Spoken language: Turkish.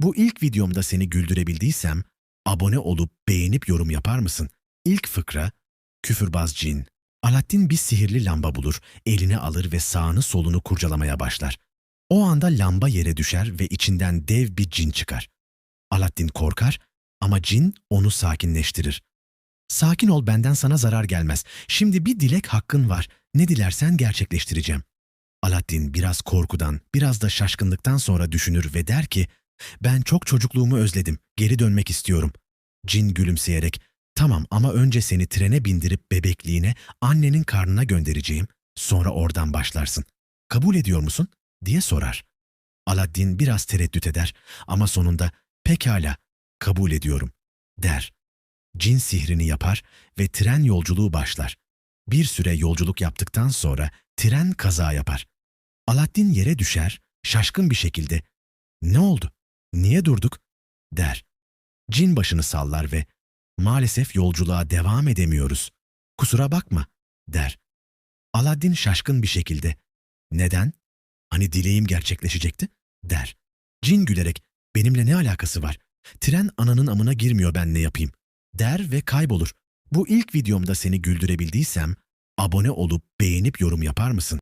Bu ilk videomda seni güldürebildiysem abone olup beğenip yorum yapar mısın? İlk fıkra Küfürbaz cin. Alaaddin bir sihirli lamba bulur, eline alır ve sağını solunu kurcalamaya başlar. O anda lamba yere düşer ve içinden dev bir cin çıkar. Alaaddin korkar ama cin onu sakinleştirir. Sakin ol benden sana zarar gelmez. Şimdi bir dilek hakkın var. Ne dilersen gerçekleştireceğim. Alaaddin biraz korkudan, biraz da şaşkınlıktan sonra düşünür ve der ki, ben çok çocukluğumu özledim, geri dönmek istiyorum. Cin gülümseyerek, tamam ama önce seni trene bindirip bebekliğine, annenin karnına göndereceğim, sonra oradan başlarsın. Kabul ediyor musun? diye sorar. Alaaddin biraz tereddüt eder ama sonunda pekala kabul ediyorum der. Cin sihrini yapar ve tren yolculuğu başlar. Bir süre yolculuk yaptıktan sonra tren kaza yapar. Alaaddin yere düşer, şaşkın bir şekilde "Ne oldu? Niye durduk?" der. Cin başını sallar ve "Maalesef yolculuğa devam edemiyoruz. Kusura bakma." der. Alaaddin şaşkın bir şekilde "Neden? Hani dileğim gerçekleşecekti?" der. Cin gülerek "Benimle ne alakası var? Tren ananın amına girmiyor ben ne yapayım?" der ve kaybolur. Bu ilk videomda seni güldürebildiysem abone olup beğenip yorum yapar mısın?